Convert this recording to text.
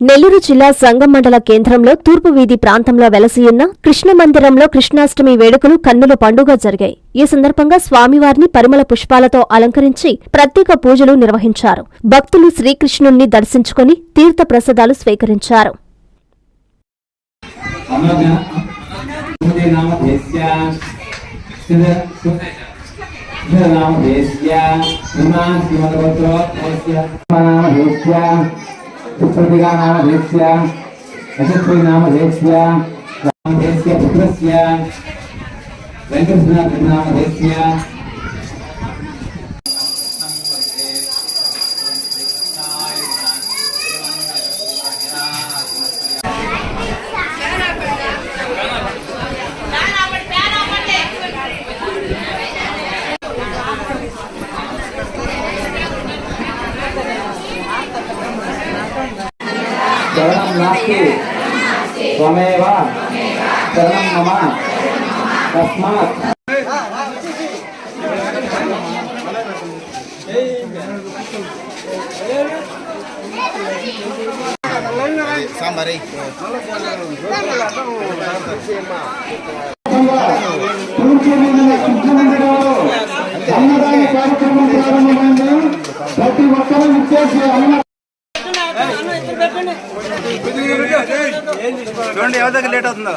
నెల్లూరు జిల్లా సంగం మండల కేంద్రంలో తూర్పు వీధి ప్రాంతంలో వెలసియున్న కృష్ణ మందిరంలో కృష్ణాష్టమి వేడుకలు కన్నుల పండుగ జరిగాయి ఈ సందర్భంగా స్వామివారిని పరిమళ పుష్పాలతో అలంకరించి ప్రత్యేక పూజలు నిర్వహించారు భక్తులు శ్రీకృష్ణుణ్ణి దర్శించుకుని తీర్థ ప్రసాదాలు స్వీకరించారు సుప్రతిగా నామ దేశ్య యశస్వి నామ దేశ్య దేశ్య పుత్రస్య వెంకటనాథ నామ దేశ్య नास्ति। त्वमेव शरणं मम। तस्मात्। சாம்பாரை చూడండి ఎవరి దగ్గర లేట్ అవుతుందో.